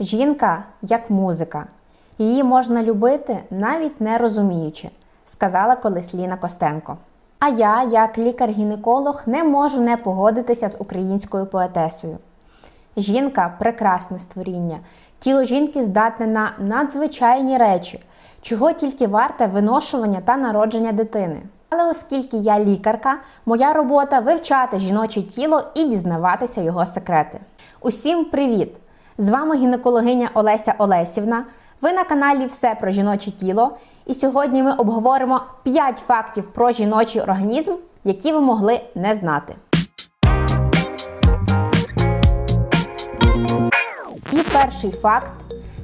Жінка як музика. Її можна любити, навіть не розуміючи, сказала колись Ліна Костенко. А я, як лікар-гінеколог, не можу не погодитися з українською поетесою. Жінка прекрасне створіння. Тіло жінки здатне на надзвичайні речі, чого тільки варте виношування та народження дитини. Але оскільки я лікарка, моя робота вивчати жіноче тіло і дізнаватися його секрети. Усім привіт! З вами гінекологиня Олеся Олесівна. Ви на каналі Все про жіноче тіло. І сьогодні ми обговоримо 5 фактів про жіночий організм, які ви могли не знати. І перший факт: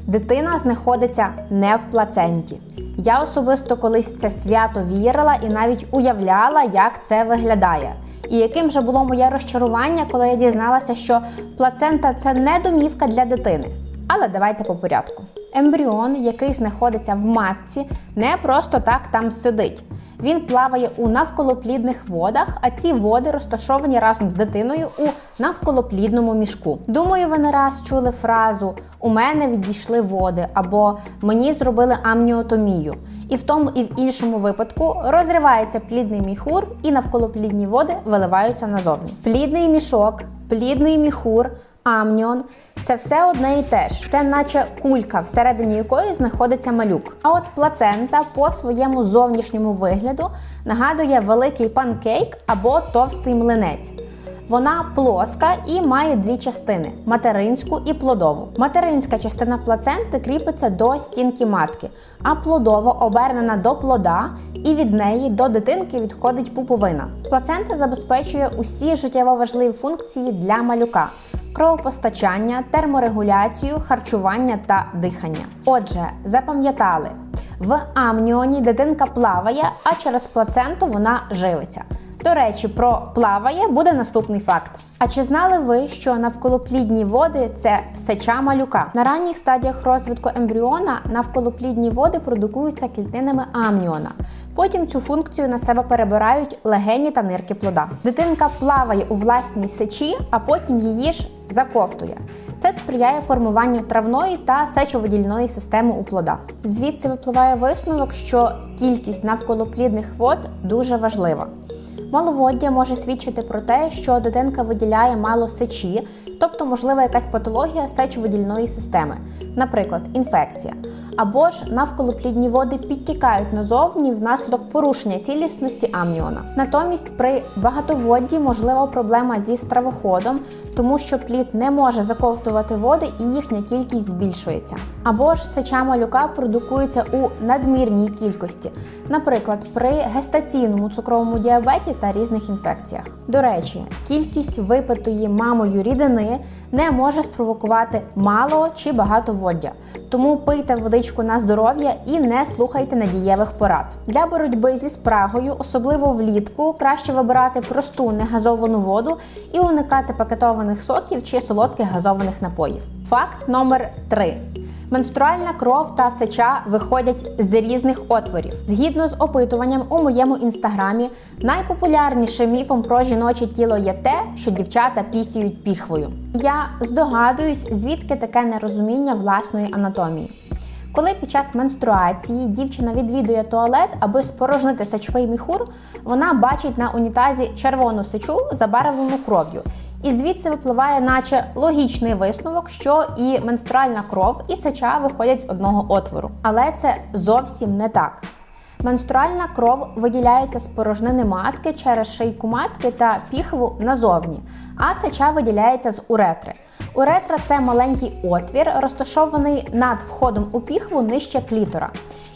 дитина знаходиться не в плаценті. Я особисто колись в це свято вірила і навіть уявляла, як це виглядає. І яким же було моє розчарування, коли я дізналася, що плацента це не домівка для дитини. Але давайте по порядку. Ембріон, який знаходиться в матці, не просто так там сидить. Він плаває у навколоплідних водах, а ці води розташовані разом з дитиною у навколоплідному мішку. Думаю, ви не раз чули фразу У мене відійшли води або Мені зробили амніотомію. І в тому і в іншому випадку розривається плідний міхур, і навколоплідні води виливаються назовні. Плідний мішок, плідний міхур. Амніон це все одне і те ж. Це наче кулька, всередині якої знаходиться малюк. А от плацента по своєму зовнішньому вигляду нагадує великий панкейк або товстий млинець. Вона плоска і має дві частини материнську і плодову. Материнська частина плаценти кріпиться до стінки матки, а плодова обернена до плода, і від неї до дитинки відходить пуповина. Плацента забезпечує усі життєво важливі функції для малюка кровопостачання, терморегуляцію, харчування та дихання. Отже, запам'ятали, в амніоні дитинка плаває, а через плаценту вона живиться. До речі, про плаває буде наступний факт. А чи знали ви, що навколоплідні води це сеча малюка? На ранніх стадіях розвитку ембріона навколоплідні води продукуються клітинами амніона. Потім цю функцію на себе перебирають легені та нирки плода. Дитинка плаває у власній сечі, а потім її ж заковтує. Це сприяє формуванню травної та сечовидільної системи у плода. Звідси випливає висновок, що кількість навколоплідних вод дуже важлива. Маловоддя може свідчити про те, що дитинка виділяє мало сечі, тобто, можлива якась патологія сечовидільної системи, наприклад, інфекція. Або ж навколоплідні води підтікають назовні внаслідок порушення цілісності амніона. Натомість при багатоводді можлива проблема зі стравоходом, тому що плід не може заковтувати води і їхня кількість збільшується. Або ж сеча малюка продукується у надмірній кількості, наприклад, при гестаційному цукровому діабеті та різних інфекціях. До речі, кількість випитої мамою рідини не може спровокувати мало чи багатоводдя. Тому пийте водичку на здоров'я і не слухайте надієвих порад. Для боротьби зі спрагою, особливо влітку, краще вибирати просту негазовану воду і уникати пакетованих соків чи солодких газованих напоїв. Факт номер 3. Менструальна кров та сеча виходять з різних отворів. Згідно з опитуванням у моєму інстаграмі, найпопулярнішим міфом про жіноче тіло є те, що дівчата пісіють піхвою. Я здогадуюсь, звідки таке нерозуміння власної анатомії. Коли під час менструації дівчина відвідує туалет, аби спорожнити сечовий міхур, вона бачить на унітазі червону сечу, забарвлену кров'ю. І звідси випливає, наче логічний висновок, що і менструальна кров, і сеча виходять з одного отвору. Але це зовсім не так. Менструальна кров виділяється з порожнини матки через шийку матки та піхву назовні, а сеча виділяється з уретри. Уретра це маленький отвір, розташований над входом у піхву нижче клітора.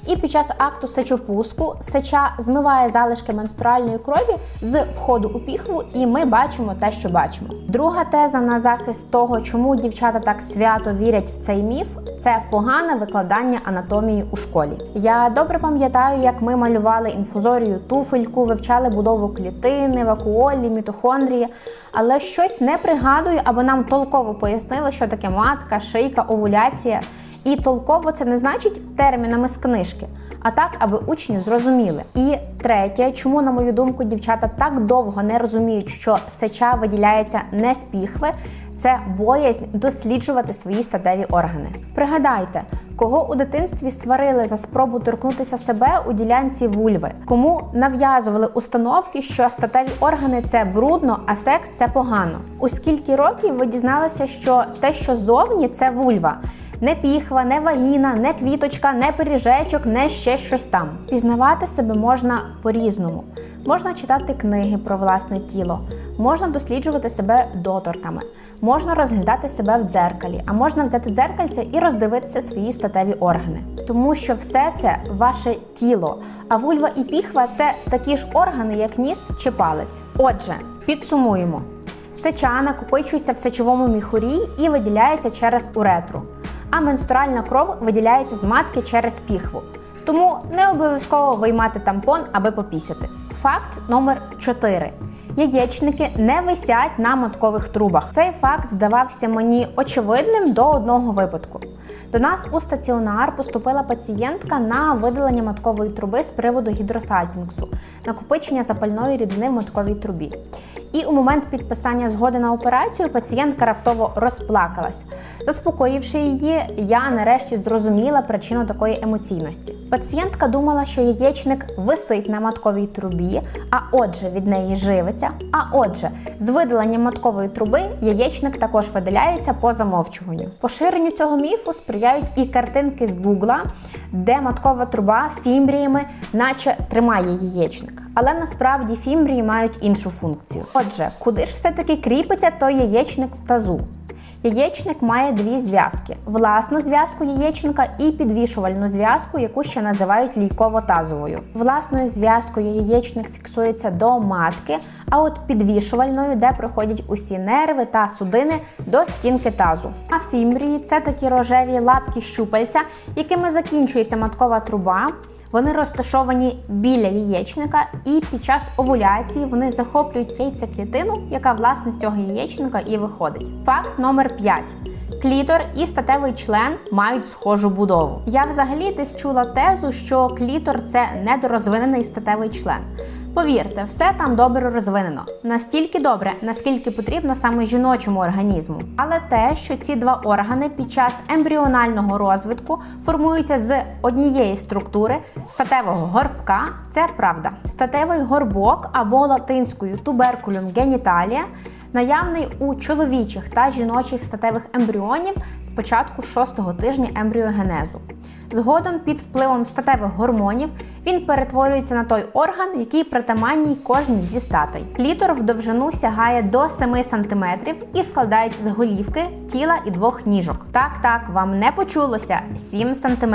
І під час акту сечопуску сеча змиває залишки менструальної крові з входу у піхву, і ми бачимо те, що бачимо. Друга теза на захист того, чому дівчата так свято вірять в цей міф, це погане викладання анатомії у школі. Я добре пам'ятаю, як ми малювали інфузорію туфельку, вивчали будову клітини, вакуолі, мітохондрії, але щось не пригадую, або нам толково пояснили, що таке матка, шийка, овуляція. І толково це не значить термінами з книжки, а так, аби учні зрозуміли. І третє, чому, на мою думку, дівчата так довго не розуміють, що сеча виділяється не з піхви, це боязнь досліджувати свої статеві органи. Пригадайте, кого у дитинстві сварили за спробу торкнутися себе у ділянці вульви, кому нав'язували установки, що статеві органи це брудно, а секс це погано. У скільки років ви дізналися, що те, що зовні, це вульва. Не піхва, не вагіна, не квіточка, не пиріжечок, не ще щось там. Пізнавати себе можна по-різному. Можна читати книги про власне тіло, можна досліджувати себе доторками, можна розглядати себе в дзеркалі, а можна взяти дзеркальце і роздивитися свої статеві органи. Тому що все це ваше тіло, а вульва і піхва це такі ж органи, як ніс чи палець. Отже, підсумуємо. Сеча накопичується в сечовому міхурі і виділяється через уретру, а менструальна кров виділяється з матки через піхву. Тому не обов'язково виймати тампон, аби попісяти. Факт номер 4. Яєчники не висять на маткових трубах. Цей факт здавався мені очевидним до одного випадку. До нас у стаціонар поступила пацієнтка на видалення маткової труби з приводу гідросальпінгсу, накопичення запальної рідини в матковій трубі. І у момент підписання згоди на операцію пацієнтка раптово розплакалась. Заспокоївши її, я нарешті зрозуміла причину такої емоційності. Пацієнтка думала, що яєчник висить на матковій трубі, а отже, від неї живиться. А отже, з видаленням маткової труби яєчник також видаляється по замовчуванню. Поширенню цього міфу сприяють і картинки з Гугла, де маткова труба фімбріями, наче тримає яєчник. Але насправді фімбрії мають іншу функцію. Отже, куди ж все-таки кріпиться той яєчник в тазу? Яєчник має дві зв'язки: власну зв'язку яєчника і підвішувальну зв'язку, яку ще називають лійково-тазовою. Власною зв'язкою яєчник фіксується до матки, а от підвішувальною, де проходять усі нерви та судини до стінки тазу. А фімбрії це такі рожеві лапки щупальця, якими закінчується маткова труба. Вони розташовані біля яєчника, і під час овуляції вони захоплюють яйцеклітину, яка власне з цього яєчника і виходить. Факт номер 5. Клітор і статевий член мають схожу будову. Я взагалі десь чула тезу, що клітор це недорозвинений статевий член. Повірте, все там добре розвинено. Настільки добре, наскільки потрібно саме жіночому організму. Але те, що ці два органи під час ембріонального розвитку формуються з однієї структури статевого горбка, це правда. Статевий горбок або латинською туберкулюм геніталія наявний у чоловічих та жіночих статевих ембріонів з початку шостого тижня ембріогенезу. Згодом під впливом статевих гормонів він перетворюється на той орган, який притаманній кожній зі статей. Клітор в довжину сягає до 7 см і складається з голівки, тіла і двох ніжок. Так, так, вам не почулося 7 см.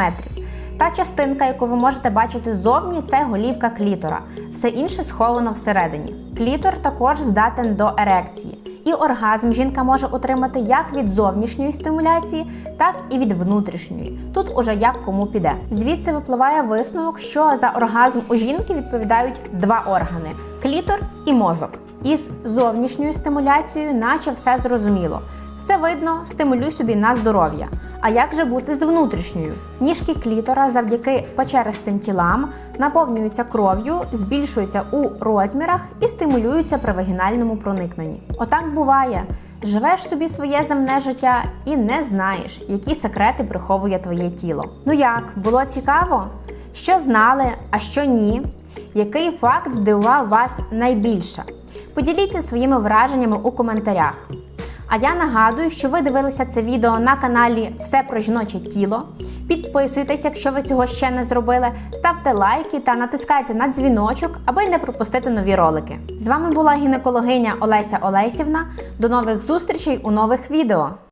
Та частинка, яку ви можете бачити ззовні, це голівка клітора. Все інше сховано всередині. Клітор також здатен до ерекції. І оргазм жінка може отримати як від зовнішньої стимуляції, так і від внутрішньої. Тут уже як кому піде. Звідси випливає висновок, що за оргазм у жінки відповідають два органи клітор і мозок. Із зовнішньою стимуляцією, наче все зрозуміло. Все видно, стимулюй собі на здоров'я. А як же бути з внутрішньою? Ніжки клітора завдяки печеристим тілам наповнюються кров'ю, збільшуються у розмірах і стимулюються при вагінальному проникненні. Отак буває. Живеш собі своє земне життя і не знаєш, які секрети приховує твоє тіло. Ну як, було цікаво? Що знали, а що ні? Який факт здивував вас найбільше? Поділіться своїми враженнями у коментарях. А я нагадую, що ви дивилися це відео на каналі Все про жіноче тіло. Підписуйтесь, якщо ви цього ще не зробили, ставте лайки та натискайте на дзвіночок, аби не пропустити нові ролики. З вами була гінекологиня Олеся Олесівна. До нових зустрічей у нових відео.